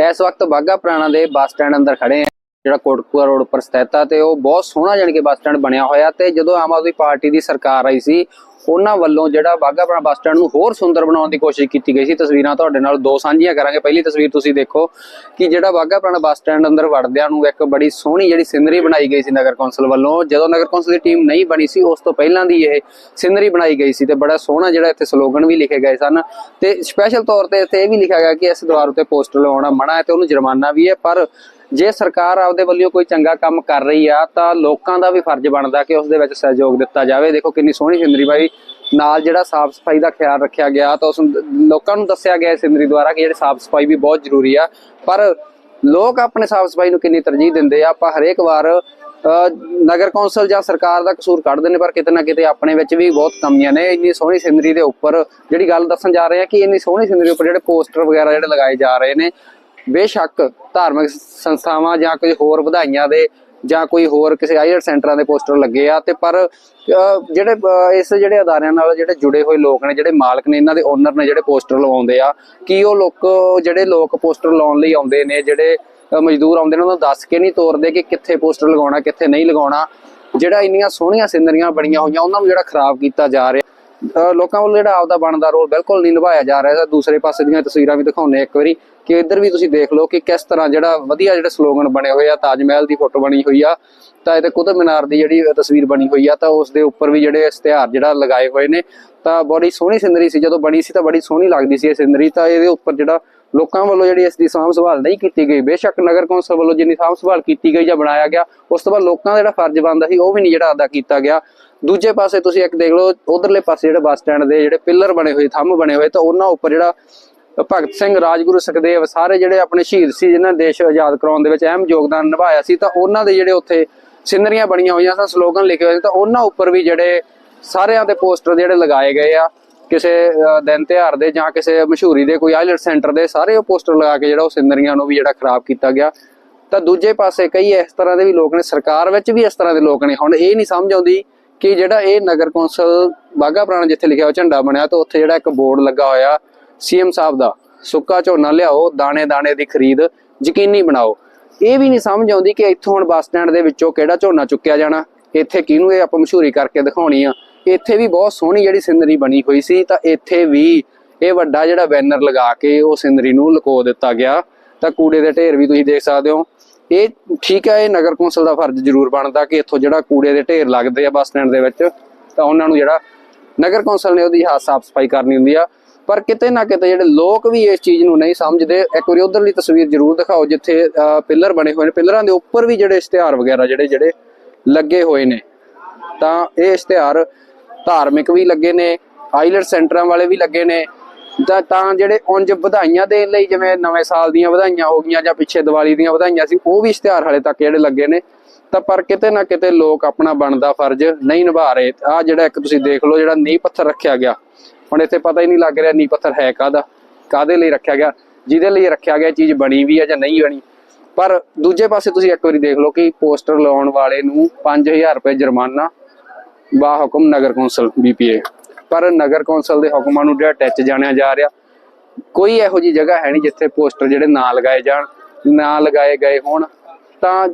ਇਸ ਵਕਤ ਬਾਗਾ ਪੁਰਾਣਾ ਦੇ ਬੱਸ ਸਟੈਂਡ ਅੰਦਰ ਖੜੇ ਆ ਜਿਹੜਾ ਕੋਟਕਪੂਰਾ ਰੋਡ ਉੱਪਰ ਸਥਿਤ ਆ ਤੇ ਉਹ ਬਹੁਤ ਸੋਹਣਾ ਜਾਣੀ ਕਿ ਬੱਸ ਸਟੈਂਡ ਬਣਿਆ ਹੋਇਆ ਤੇ ਜਦੋਂ ਆਮ ਆਦਮੀ ਪਾਰਟੀ ਦੀ ਸਰਕਾਰ ਆਈ ਸੀ ਉਹਨਾਂ ਵੱਲੋਂ ਜਿਹੜਾ ਬਾਗਾ ਪੁਰਾਣਾ ਬੱਸ ਸਟੈਂਡ ਨੂੰ ਹੋਰ ਸੁੰਦਰ ਬਣਾਉਣ ਦੀ ਕੋਸ਼ਿਸ਼ ਕੀਤੀ ਗਈ ਸੀ। ਤਸਵੀਰਾਂ ਤੁਹਾਡੇ ਨਾਲ ਦੋ ਸਾਂਝੀਆਂ ਕਰਾਂਗੇ। ਪਹਿਲੀ ਤਸਵੀਰ ਤੁਸੀਂ ਦੇਖੋ ਕਿ ਜਿਹੜਾ ਬਾਗਾ ਪੁਰਾਣਾ ਬੱਸ ਸਟੈਂਡ ਅੰਦਰ ਵੜਦਿਆਂ ਨੂੰ ਇੱਕ ਬੜੀ ਸੋਹਣੀ ਜਿਹੜੀ ਸਿਨਰੀ ਬਣਾਈ ਗਈ ਸੀ ਨਗਰ ਕੌਂਸਲ ਵੱਲੋਂ। ਜਦੋਂ ਨਗਰ ਕੌਂਸਲ ਦੀ ਟੀਮ ਨਹੀਂ ਬਣੀ ਸੀ, ਉਸ ਤੋਂ ਪਹਿਲਾਂ ਦੀ ਇਹ ਸਿਨਰੀ ਬਣਾਈ ਗਈ ਸੀ ਤੇ ਬੜਾ ਸੋਹਣਾ ਜਿਹੜਾ ਇੱਥੇ ਸਲੋਗਨ ਵੀ ਲਿਖੇ ਗਏ ਸਨ। ਤੇ ਸਪੈਸ਼ਲ ਤੌਰ ਤੇ ਇੱਥੇ ਇਹ ਵੀ ਲਿਖਿਆ ਗਿਆ ਕਿ ਇਸ ਦੀਵਾਰ ਉੱਤੇ ਪੋਸਟਰ ਲਗਾਉਣਾ ਮਨਾ ਹੈ ਤੇ ਉਹਨੂੰ ਜੁਰਮਾਨਾ ਵੀ ਹੈ, ਪਰ ਜੇ ਸਰਕਾਰ ਆਪਦੇ ਵੱਲੋਂ ਕੋਈ ਚੰਗਾ ਕੰਮ ਕਰ ਰਹੀ ਆ ਤਾਂ ਲੋਕਾਂ ਦਾ ਵੀ ਫਰਜ਼ ਬਣਦਾ ਕਿ ਉਸ ਦੇ ਵਿੱਚ ਸਹਿਯੋਗ ਦਿੱਤਾ ਜਾਵੇ। ਦੇਖੋ ਕਿੰਨੀ ਸੋਹਣੀ ਸਿੰਦਰੀ ਬਾਈ ਨਾਲ ਜਿਹੜਾ ਸਾਫ਼ ਸਫ਼ਾਈ ਦਾ ਖਿਆਲ ਰੱਖਿਆ ਗਿਆ ਤਾਂ ਉਸ ਲੋਕਾਂ ਨੂੰ ਦੱਸਿਆ ਗਿਆ ਇਸ ਸਿੰਦਰੀ ਦੁਆਰਾ ਕਿ ਜਿਹੜੀ ਸਾਫ਼ ਸਫ਼ਾਈ ਵੀ ਬਹੁਤ ਜ਼ਰੂਰੀ ਆ। ਪਰ ਲੋਕ ਆਪਣੇ ਸਾਫ਼ ਸਫ਼ਾਈ ਨੂੰ ਕਿੰਨੀ ਤਰਜੀਹ ਦਿੰਦੇ ਆ। ਆਪਾਂ ਹਰੇਕ ਵਾਰ ਅਹ, ਨਗਰ ਕੌਂਸਲ ਜਾਂ ਸਰਕਾਰ ਦਾ ਕਸੂਰ ਕੱਢਦੇ ਨੇ ਪਰ ਕਿਤੇ ਨਾ ਕਿਤੇ ਆਪਣੇ ਵਿੱਚ ਵੀ ਬਹੁਤ ਕਮੀਆਂ ਨੇ। ਇੰਨੀ ਸੋਹਣੀ ਸਿੰਦਰੀ ਦੇ ਉੱਪਰ ਜਿਹੜੀ ਗੱਲ ਦੱਸਣ ਜਾ ਰਹੇ ਆ ਕਿ ਇੰਨੀ ਸੋਹਣੀ ਸਿੰਦਰੀ ਉੱਪਰ ਜਿਹੜੇ ਪੋਸਟਰ ਵਗੈਰਾ ਜਿਹੜੇ ਲਗਾਏ ਜਾ ਰਹੇ ਨੇ ਬੇਸ਼ੱਕ ਧਾਰਮਿਕ ਸੰਸਥਾਵਾਂ ਜਾਂ ਕੋਈ ਹੋਰ ਵਧਾਈਆਂ ਦੇ ਜਾਂ ਕੋਈ ਹੋਰ ਕਿਸੇ ਆਈਲਟ ਸੈਂਟਰਾਂ ਦੇ ਪੋਸਟਰ ਲੱਗੇ ਆ ਤੇ ਪਰ ਜਿਹੜੇ ਇਸ ਜਿਹੜੇ ਅਦਾਰਿਆਂ ਨਾਲ ਜਿਹੜੇ ਜੁੜੇ ਹੋਏ ਲੋਕ ਨੇ, ਜਿਹੜੇ ਮਾਲਕ ਨੇ, ਇਹਨਾਂ ਦੇ ਓਨਰ ਨੇ ਜਿਹੜੇ ਪੋਸਟਰ ਲਵਾਉਂਦੇ ਆ, ਕੀ ਉਹ ਲੋਕ, ਜਿਹੜੇ ਲੋਕ ਪੋਸਟਰ ਲਾਉਣ ਲਈ ਆਉਂਦੇ ਨੇ, ਜਿਹੜੇ ਮਜ਼ਦੂਰ ਆਉਂਦੇ ਨੇ, ਉਹਨਾਂ ਨੂੰ ਦੱਸ ਕੇ ਨਹੀਂ ਤੋਰਦੇ ਕਿ ਕਿੱਥੇ ਪੋਸਟਰ ਲਗਾਉਣਾ, ਕਿੱਥੇ ਨਹੀਂ ਲਗਾਉਣਾ, ਜਿਹੜਾ ਇੰਨੀਆਂ ਸੋਹਣੀਆਂ ਸਿਨਰੀਆਂ ਬਣੀਆਂ ਹੋਈਆਂ, ਉਹਨਾਂ ਨੂੰ ਜਿਹੜਾ ਖਰਾਬ ਕੀਤਾ ਜਾ ਰਿਹਾ। ਲੋਕਾਂ ਵੱਲੋਂ ਜਿਹੜਾ ਆਪਦਾ ਬਣਦਾ ਰੋਲ ਬਿਲਕੁਲ ਨਹੀਂ ਨਿਭਾਇਆ ਜਾ ਰਿਹਾ। ਤਾਂ ਦੂਸਰੇ ਪਾਸੇ ਦੀਆਂ ਤਸਵੀਰਾਂ ਵੀ ਦਿਖਾਉਂਦੇ ਇੱਕ ਵਾਰੀ ਕਿ ਇੱਧਰ ਵੀ ਤੁਸੀਂ ਦੇਖ ਲਓ ਕਿ ਕਿਸ ਤਰ੍ਹਾਂ ਜਿਹੜਾ ਵਧੀਆ ਜਿਹੜੇ ਸਲੋਗਨ ਬਣੇ ਹੋਏ ਆ, ਤਾਜ ਮਹਿਲ ਦੀ ਫੋਟੋ ਬਣੀ ਹੋਈ ਆ, ਤਾਂ ਇਹਦੇ ਕੁਤਬ ਮਿਨਾਰ ਦੀ ਜਿਹੜੀ ਤਸਵੀਰ ਬਣੀ ਹੋਈ ਆ, ਤਾਂ ਉਸ ਦੇ ਉੱਪਰ ਵੀ ਜਿਹੜੇ ਇਸ਼ਤਿਹਾਰ ਜਿਹੜਾ ਲਗਾਏ ਹੋਏ ਨੇ। ਤਾਂ ਬੜੀ ਸੋਹਣੀ ਸਿੰਦਰੀ ਸੀ, ਜਦੋਂ ਬਣੀ ਸੀ ਤਾਂ ਬੜੀ ਸੋਹਣੀ ਲੱਗਦੀ ਸੀ ਇਹ ਸਿੰਦਰੀ ਤਾਂ ਇਹਦੇ ਉੱਪਰ ਜਿਹੜਾ ਲੋਕਾਂ ਵੱਲੋਂ ਜਿਹੜੀ ਇਸ ਦੀ ਸਾਂਭ ਸੰਭਾਲ ਨਹੀਂ ਕੀਤੀ ਗਈ। ਬੇਸ਼ੱਕ ਨਗਰ ਕੌਂਸਲ ਵੱਲੋਂ ਜਿੰਨੀ ਸਾਂਭ ਸੰਭਾਲ ਕੀਤੀ ਗਈ ਜਾਂ ਬਣਾਇਆ ਗਿਆ, ਉਸ ਤੋਂ ਬਾਅਦ ਲੋਕਾਂ ਦਾ ਜਿਹੜਾ ਫਰਜ਼ ਬਣਦਾ ਸੀ, ਉਹ ਵੀ ਨਹੀਂ ਜਿਹੜਾ ਅਦਾ ਕੀਤਾ ਗਿਆ। ਦੂਜੇ ਪਾਸੇ ਤੁਸੀਂ ਇੱਕ ਦੇਖ ਲਓ, ਉਧਰਲੇ ਪਾਸੇ ਜਿਹੜੇ ਬੱਸ ਸਟੈਂਡ ਦੇ ਜਿਹੜੇ ਪਿੱਲਰ ਬਣੇ ਹੋਏ, ਥੰਮ ਬਣੇ ਹੋਏ, ਤਾਂ ਉਹਨਾਂ ਉੱਪਰ ਜਿਹੜਾ ਭਗਤ ਸਿੰਘ, ਰਾਜਗੁਰੂ ਸੁਖਦੇਵ ਸਾਰੇ ਜਿਹੜੇ ਆਪਣੇ ਸ਼ਹੀਦ ਸੀ, ਜਿਨ੍ਹਾਂ ਦੇਸ਼ ਆਜ਼ਾਦ ਕਰਾਉਣ ਦੇ ਵਿੱਚ ਅਹਿਮ ਯੋਗਦਾਨ ਨਿਭਾਇਆ ਸੀ, ਤਾਂ ਉਹਨਾਂ ਦੇ ਜਿਹੜੇ ਉੱਥੇ ਸਿਨਰੀਆਂ ਬਣੀਆਂ ਹੋਈਆਂ ਸਨ, ਸਲੋਗਨ ਲਿਖੇ ਹੋਏ ਸੀ ਤਾਂ ਉਹਨਾਂ ਉੱਪਰ ਵੀ ਜਿਹੜੇ ਸਾਰਿਆਂ ਦੇ ਪੋਸਟਰ ਜਿਹੜੇ ਲਗਾਏ ਗਏ ਆ, ਕਿਸੇ ਦਿਨ ਤਿਉਹਾਰ ਦੇ ਜਾਂ ਕਿਸੇ ਮਸ਼ਹੂਰੀ ਦੇ, ਕੋਈ ਆਈਲਟ ਸੈਂਟਰ ਦੇ, ਸਾਰੇ ਉਹ ਪੋਸਟਰ ਲਗਾ ਕੇ ਜਿਹੜਾ ਉਹ ਸਿਨਰੀਆਂ ਨੂੰ ਵੀ ਜਿਹੜਾ ਖਰਾਬ ਕੀਤਾ ਗਿਆ। ਤਾਂ ਦੂਜੇ ਪਾਸੇ ਕਈ ਇਸ ਤਰ੍ਹਾਂ ਦੇ ਵੀ ਲੋਕ ਨੇ, ਸਰਕਾਰ ਵਿੱਚ ਵੀ ਇਸ ਤਰ੍ਹਾਂ ਦੇ ਲੋਕ ਨੇ, ਹੁਣ ਇਹ ਨਹੀਂ ਸਮਝ ਆਉਂਦੀ ਕਿ ਜਿਹੜਾ ਇਹ ਨਗਰ ਕੌਂਸਲ ਬਾਗਾ ਪੁਰਾਣਾ ਜਿੱਥੇ ਲਿਖਿਆ ਹੋਇਆ ਝੰਡਾ ਬਣਿਆ ਤਾਂ ਉੱਥੇ ਜਿਹੜਾ ਇੱਕ ਬੋਰਡ ਲੱਗਾ ਹੋਇਆ ਸੀਐਮ ਸਾਹਿਬ ਦਾ, ਸੁੱਕਾ ਝੋਨਾ ਲਿਆਓ, ਦਾਣੇ ਦਾਣੇ ਦੀ ਖਰੀਦ, ਯਕੀਨੀ ਬਣਾਓ। ਇਹ ਵੀ ਨਹੀਂ ਸਮਝ ਆਉਂਦੀ ਕਿ ਇੱਥੋਂ ਹੁਣ ਬੱਸ ਸਟੈਂਡ ਦੇ ਵਿੱਚੋਂ ਕਿਹੜਾ ਝੋਨਾ ਚੁੱਕਿਆ ਜਾਣਾ, ਇੱਥੇ ਕਿਹਨੂੰ ਇਹ ਆਪਾਂ ਮਸ਼ਹੂਰੀ ਕਰਕੇ ਦਿਖਾਉਣੀ ਆ। ਇੱਥੇ ਵੀ ਬਹੁਤ ਸੋਹਣੀ ਜਿਹੜੀ ਸਿੰਦਰੀ ਬਣੀ ਹੋਈ ਸੀ, ਤਾਂ ਇੱਥੇ ਵੀ ਇਹ ਵੱਡਾ ਜਿਹੜਾ ਬੈਨਰ ਲਗਾ ਕੇ ਉਹ ਸਿੰਦਰੀ ਨੂੰ ਲੁਕੋ ਦਿੱਤਾ ਗਿਆ। ਤਾਂ ਕੂੜੇ ਦੇ ਢੇਰ ਵੀ ਤੁਸੀਂ ਦੇਖ ਸਕਦੇ ਹੋ। ਇਹ ਠੀਕ ਹੈ ਇਹ ਨਗਰ ਕੌਂਸਲ ਦਾ ਫਰਜ਼ ਜ਼ਰੂਰ ਬਣਦਾ ਕਿ ਇੱਥੋਂ ਜਿਹੜਾ ਕੂੜੇ ਦੇ ਢੇਰ ਲੱਗਦੇ ਆ ਬੱਸ ਸਟੈਂਡ ਦੇ ਵਿੱਚ ਤਾਂ ਉਹਨਾਂ ਨੂੰ ਜਿਹੜਾ ਨਗਰ ਕੌਂਸਲ ਨੇ ਉਹਦੀ ਹਾਸ ਸਾਫ਼ ਸਫ਼ਾਈ ਕਰਨੀ ਹੁੰਦੀ ਆ। ਪਰ ਕਿਤੇ ਨਾ ਕਿਤੇ ਜਿਹੜੇ ਲੋਕ ਵੀ ਇਸ ਚੀਜ਼ ਨੂੰ ਨਹੀਂ ਸਮਝਦੇ ਇੱਕ ਵਾਰੀ ਉਧਰਲੀ ਤਸਵੀਰ ਜ਼ਰੂਰ ਦਿਖਾਓ ਜਿੱਥੇ ਅਹ, ਪਿੱਲਰ ਬਣੇ ਹੋਏ ਨੇ। ਪਿਲਰਾਂ ਦੇ ਉੱਪਰ ਵੀ ਜਿਹੜੇ ਇਸ਼ਤਿਹਾਰ ਵਗੈਰਾ ਜਿਹੜੇ ਜਿਹੜੇ ਲੱਗੇ ਹੋਏ ਨੇ। ਤਾਂ ਇਹ ਇਸ਼ਤਿਹਾਰ ਧਾਰਮਿਕ ਵੀ ਲੱਗੇ ਨੇ ਆਈਲਟ ਸੈਂਟਰਾਂ ਵਾਲੇ ਵੀ ਲੱਗੇ ਨੇ ਤਾਂ ਜਿਹੜੇ ਉਂਝ ਵਧਾਈਆਂ ਦੇਣ ਲਈ ਜਿਵੇਂ ਨਵੇਂ ਸਾਲ ਦੀਆਂ ਵਧਾਈਆਂ ਹੋ ਗਈਆਂ ਜਾਂ ਪਿੱਛੇ ਦੀਵਾਲੀ ਦੀਆਂ ਵਧਾਈਆਂ ਸੀ, ਉਹ ਵੀ ਇਸ਼ਤਿਹਾਰ ਹਾਲੇ ਤੱਕ ਜਿਹੜੇ ਲੱਗੇ ਨੇ। ਤਾਂ ਪਰ ਕਿਤੇ ਨਾ ਕਿਤੇ ਲੋਕ ਆਪਣਾ ਬਣਦਾ ਫਰਜ਼ ਨਹੀਂ ਨਿਭਾ ਰਹੇ। ਆ ਜਿਹੜਾ ਇੱਕ ਤੁਸੀਂ ਦੇਖ ਲਓ, ਜਿਹੜਾ ਨੀਂਹ ਪੱਥਰ ਰੱਖਿਆ ਗਿਆ। ਹੁਣ ਇੱਥੇ ਪਤਾ ਹੀ ਨਹੀਂ ਲੱਗ ਰਿਹਾ ਨੀਂਹ ਪੱਥਰ ਹੈ ਕਾਹਦਾ ਕਾਦੇ ਲਈ ਰੱਖਿਆ ਗਿਆ, ਜਿਹਦੇ ਲਈ ਰੱਖਿਆ ਗਿਆ ਚੀਜ਼ ਬਣੀ ਵੀ ਹੈ ਜਾਂ ਨਹੀਂ ਬਣੀ। ਪਰ ਦੂਜੇ ਪਾਸੇ ਤੁਸੀਂ ਇੱਕ ਵਾਰੀ ਦੇਖ ਲਓ ਕਿ ਪੋਸਟਰ ਲਾਉਣ ਵਾਲੇ ਨੂੰ 5000 ਰੁਪਏ ਜੁਰਮਾਨਾ ਬਾ ਹੁਕਮ ਨਗਰ ਕੌਂਸਲ ਬੀਪੀਏ ਪਰ ਨਗਰ ਕੌਂਸਲ ਦੇ ਹੁਕਮਾਂ ਨੂੰ ਜਿਹੜਾ ਟੱਚ ਜਾਣਿਆ ਜਾ ਰਿਹਾ, ਕੋਈ ਇਹੋ ਜੀ ਜਗ੍ਹਾ ਹੈ ਨਹੀਂ ਜਿੱਥੇ ਪੋਸਟਰ ਜਿਹੜੇ ਨਾ ਲਗਾਏ ਜਾਣ, ਨਾ ਲਗਾਏ ਗਏ ਹੋਣ। ਤਾਂ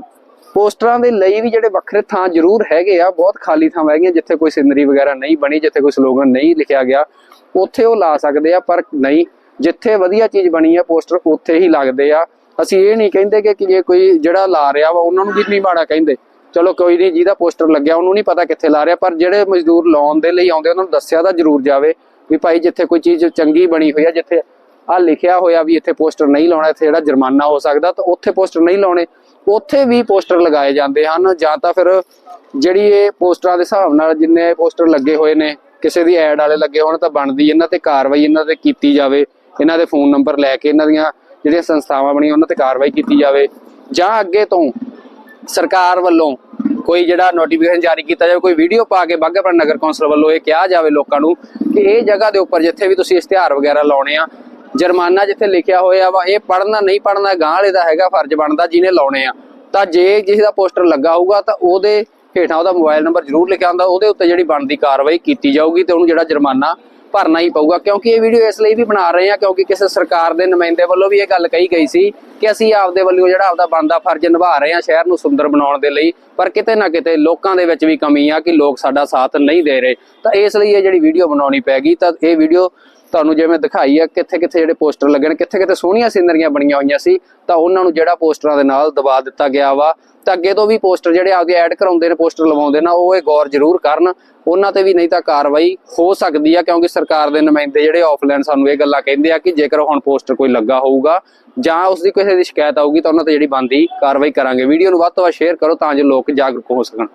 ਪੋਸਟਰਾਂ ਦੇ ਲਈ ਵੀ ਜਿਹੜੇ ਵੱਖਰੇ ਥਾਂ ਜ਼ਰੂਰ ਹੈਗੇ ਆ, ਬਹੁਤ ਖਾਲੀ ਥਾਂ ਹੈਗੀਆਂ, ਜਿੱਥੇ ਕੋਈ ਸਿਨਰੀ ਵਗੈਰਾ ਨਹੀਂ ਬਣੀ, ਜਿੱਥੇ ਕੋਈ ਸਲੋਗਨ ਨਹੀਂ ਲਿਖਿਆ ਗਿਆ, ਉੱਥੇ ਉਹ ਲਾ ਸਕਦੇ ਆ, ਪਰ ਨਹੀਂ। ਜਿੱਥੇ ਵਧੀਆ ਚੀਜ਼ ਬਣੀ ਆ ਪੋਸਟਰ, ਉੱਥੇ ਹੀ ਲੱਗਦੇ ਆ। ਅਸੀਂ ਇਹ ਨਹੀਂ ਕਹਿੰਦੇ ਕਿ ਜੇ ਕੋਈ ਜਿਹੜਾ ਲਾ ਰਿਹਾ ਵਾ, ਉਹਨਾਂ ਨੂੰ ਵੀ ਨਹੀਂ ਮਾੜਾ ਕਹਿੰਦੇ। ਚਲੋ ਕੋਈ ਨਹੀਂ, ਜਿਹਦਾ ਪੋਸਟਰ ਲੱਗਿਆ ਉਹਨੂੰ ਨਹੀਂ ਪਤਾ ਕਿੱਥੇ ਲਾ ਰਿਹਾ, ਪਰ ਜਿਹੜੇ ਮਜ਼ਦੂਰ ਲਾਉਣ ਦੇ ਲਈ ਆਉਂਦੇ, ਉਹਨਾਂ ਨੂੰ ਦੱਸਿਆ ਤਾਂ ਜ਼ਰੂਰ ਜਾਵੇ ਵੀ ਭਾਈ ਜਿੱਥੇ ਕੋਈ ਚੀਜ਼ ਚੰਗੀ ਬਣੀ ਹੋਈ ਆ, ਜਿੱਥੇ ਆ ਲਿਖਿਆ ਹੋਇਆ ਵੀ ਇੱਥੇ ਪੋਸਟਰ ਨਹੀਂ ਲਾਉਣਾ, ਇੱਥੇ ਜਿਹੜਾ ਜੁਰਮਾਨਾ ਹੋ ਸਕਦਾ, ਤਾਂ ਉੱਥੇ ਪੋਸਟਰ ਨਹੀਂ ਲਾਉਣੇ। ਉੱਥੇ ਵੀ ਪੋਸਟਰ ਲਗਾਏ ਜਾਂਦੇ ਹਨ, ਜਾਂ ਤਾਂ ਫਿਰ ਜਿਹੜੀ ਇਹ ਪੋਸਟਰਾਂ ਦੇ ਹਿਸਾਬ ਨਾਲ ਜਿੰਨੇ ਪੋਸਟਰ ਲੱਗੇ ਹੋਏ ਨੇ, ਕਿਸੇ ਦੀ ਐਡ ਵਾਲੇ ਲੱਗੇ ਹੋਣ, ਤਾਂ ਬਣਦੀ, ਇਹਨਾਂ ਤੇ ਕਾਰਵਾਈ ਇਹਨਾਂ ਤੇ ਕੀਤੀ ਜਾਵੇ, ਇਹਨਾਂ ਦੇ ਫੋਨ ਨੰਬਰ ਲੈ ਕੇ, ਇਹਨਾਂ ਦੀਆਂ ਜਿਹੜੀਆਂ ਸੰਸਥਾਵਾਂ ਬਣੀਆਂ, ਉਹਨਾਂ ਤੇ ਕਾਰਵਾਈ ਕੀਤੀ ਜਾਵੇ। ਜਾਂ ਅੱਗੇ ਤੋਂ ਸਰਕਾਰ ਵੱਲੋਂ ਕੋਈ ਜਿਹੜਾ ਨੋਟੀਫਿਕੇਸ਼ਨ ਜਾਰੀ ਕੀਤਾ ਜਾਵੇ, ਕੋਈ ਵੀਡੀਓ ਪਾ ਕੇ ਬਾਘਾਪੁਰ ਨਗਰ ਕੌਂਸਲ ਵੱਲੋਂ ਇਹ ਕਿਹਾ ਜਾਵੇ ਲੋਕਾਂ ਨੂੰ ਕਿ ਇਹ ਜਗ੍ਹਾ ਦੇ ਉੱਪਰ ਜਿੱਥੇ ਵੀ ਤੁਸੀਂ ਇਸ਼ਤਿਹਾਰ ਵਗੈਰਾ ਲਾਉਣੇ ਆ, ਜੁਰਮਾਨਾ ਜਿੱਥੇ ਲਿਖਿਆ ਹੋਇਆ ਵਾ, ਇਹ ਪੜਨਾ ਨਹੀਂ ਪੜਨਾ ਗਾਂ ਵਾਲੇ ਦਾ ਹੈਗਾ ਫਰਜ਼ ਬਣਦਾ ਜਿਹਨੇ ਲਾਉਣੇ ਆ। ਤਾਂ ਜੇ ਕਿਸੇ ਦਾ ਪੋਸਟਰ ਲੱਗਾ ਹੋਊਗਾ ਤਾਂ ਉਹਦੇ ਹੇਠਾਂ ਉਹਦਾ ਮੋਬਾਈਲ ਨੰਬਰ ਜ਼ਰੂਰ ਲਿਖਿਆ ਹੁੰਦਾ, ਉਹਦੇ ਉੱਤੇ ਜਿਹੜੀ ਬਣਦੀ ਕਾਰਵਾਈ ਕੀਤੀ ਜਾਊਗੀ ਤੇ ਉਹਨੂੰ ਜਿਹੜਾ ਜੁਰਮਾਨਾ ਭਰਨਾ ਹੀ ਪਊਗਾ, ਕਿਉਂਕਿ ਇਹ ਵੀਡੀਓ ਇਸ ਲਈ ਵੀ ਬਣਾ ਰਹੇ ਹਾਂ, ਕਿਉਂਕਿ ਕਿਸੇ ਸਰਕਾਰ ਦੇ ਨੁਮਾਇੰਦੇ ਵੱਲੋਂ ਵੀ ਇਹ ਗੱਲ ਕਹੀ ਗਈ ਸੀ ਕਿ ਅਸੀਂ ਆਪਦੇ ਵੱਲੋਂ ਜਿਹੜਾ ਆਪਦਾ ਬੰਦਾ ਫਰਜ਼ ਨਿਭਾ ਰਹੇ ਹਾਂ ਸ਼ਹਿਰ ਨੂੰ ਸੁੰਦਰ ਬਣਾਉਣ ਦੇ ਲਈ, ਪਰ ਕਿਤੇ ਨਾ ਕਿਤੇ ਲੋਕਾਂ ਦੇ ਵਿੱਚ ਵੀ ਕਮੀ ਆ ਕਿ ਲੋਕ ਸਾਡਾ ਸਾਥ ਨਹੀਂ ਦੇ ਰਹੇ। ਤਾਂ ਇਸ ਲਈ ਇਹ ਜਿਹੜੀ ਵੀਡੀਓ ਬਣਾਉਣੀ ਪੈ ਗਈ, ਤਾਂ ਇਹ ਵੀਡੀਓ ਤੁਹਾਨੂੰ ਜਿਵੇਂ ਦਿਖਾਈ ਆ ਕਿੱਥੇ ਕਿੱਥੇ ਜਿਹੜੇ ਪੋਸਟਰ ਲੱਗੇ ਕਿੱਥੇ ਕਿੱਥੇ ਸੋਹਣੀਆਂ ਸੀਨਰੀਆਂ ਬਣੀਆਂ ਹੋਈਆਂ ਸੀ, ਤਾਂ ਉਹਨਾਂ ਨੂੰ ਜਿਹੜਾ ਪੋਸਟਰਾਂ ਦੇ ਨਾਲ ਦਬਾ ਦਿੱਤਾ ਗਿਆ ਵਾ। ਤਾਂ ਅੱਗੇ ਤੋਂ ਵੀ ਪੋਸਟਰ ਜਿਹੜੇ ਆਪਦੇ ਐਡ ਕਰਾਉਂਦੇ ਨੇ, ਪੋਸਟਰ ਲਵਾਉਂਦੇ ਨੇ, ਉਹ ਇਹ ਗੌਰ ਜ਼ਰੂਰ ਕਰਨ। ਉਹਨਾਂ ਤੇ ਵੀ ਨਹੀਂ ਤਾਂ ਕਾਰਵਾਈ ਹੋ ਸਕਦੀ ਆ, ਕਿਉਂਕਿ ਸਰਕਾਰ ਦੇ ਨੁਮਾਇੰਦੇ ਜਿਹੜੇ ਆਫਲਾਈਨ ਸਾਨੂੰ ਇਹ ਗੱਲਾਂ ਕਹਿੰਦੇ ਆ ਕਿ ਜੇਕਰ ਹੁਣ ਪੋਸਟਰ ਕੋਈ ਲੱਗਾ ਹੋਊਗਾ ਜਾਂ ਉਸ ਦੀ ਕਿਸੇ ਦੀ ਸ਼ਿਕਾਇਤ ਆਊਗੀ, ਤਾਂ ਉਹਨਾਂ ਤੇ ਜਿਹੜੀ ਬਣਦੀ ਕਾਰਵਾਈ ਕਰਾਂਗੇ। ਵੀਡੀਓ ਨੂੰ ਵੱਧ ਤੋਂ ਵੱਧ ਸ਼ੇਅਰ ਕਰੋ ਤਾਂ ਜੋ ਲੋਕ ਜਾਗਰੂਕ ਹੋ ਸਕਣ।